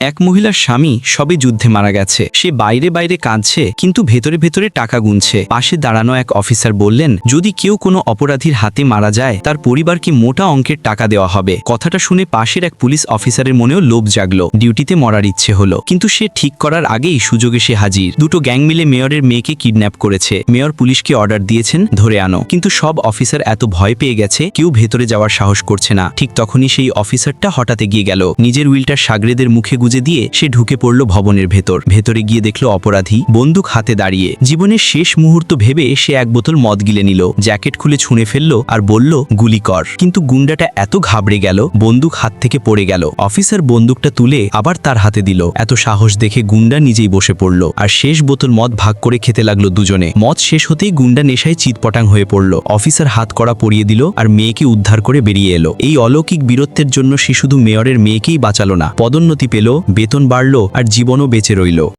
এক মহিলার স্বামী সবে যুদ্ধে মারা গেছে। সে বাইরে বাইরে কাঁদছে, কিন্তু ভেতরে ভেতরে টাকা গুনছে। পাশে দাঁড়ানো এক অফিসার বললেন, যদি কেউ কোনো অপরাধীর হাতে মারা যায়, তার পরিবারকে মোটা অঙ্কের টাকা দেওয়া হবে? কথাটা শুনে পাশের এক পুলিশ অফিসারের মনেও লোভ জাগলো। ডিউটিতে মরার ইচ্ছে হলো, কিন্তু সে ঠিক করার আগেই সুযোগে সে হাজির। দুটো গ্যাং মিলে মেয়রের মেয়েকে কিডন্যাপ করেছে। মেয়র পুলিশকে অর্ডার দিয়েছেন, ধরে আনো। কিন্তু সব অফিসার এত ভয় পেয়ে গেছে, কেউ ভেতরে যাওয়ার সাহস করছে না। ঠিক তখনই সেই অফিসারটা হঠাৎ এগিয়ে গেল। নিজের উইলটার সাগরেদের মুখে গুজে দিয়ে সে ঢুকে পড়ল ভবনের ভেতর। ভেতরে গিয়ে দেখল অপরাধী বন্দুক হাতে দাঁড়িয়ে। জীবনের শেষ মুহূর্ত ভেবে সে এক বোতল মদ গিলে নিল, জ্যাকেট খুলে ছুঁড়ে ফেলল আর বলল, গুলি কর। কিন্তু গুন্ডাটা এত ঘাবড়ে গেল, বন্দুক হাত থেকে পড়ে গেল। অফিসার বন্দুকটা তুলে আবার তার হাতে দিল। এত সাহস দেখে গুন্ডা নিজেই বসে পড়ল আর শেষ বোতল মদ ভাগ করে খেতে লাগল দুজনে। মদ শেষ হতেই গুন্ডা নেশায় চিৎপটাং হয়ে পড়ল। অফিসার হাত করা পরিয়ে দিল আর মেয়েকে উদ্ধার করে বেরিয়ে এলো। এই অলৌকিক বীরত্বের জন্য সে শুধু মেয়রের মেয়েকেই বাঁচালো না, পদোন্নতি পেল বেতন বাড়ল আর জীবনও বেঁচে রইল।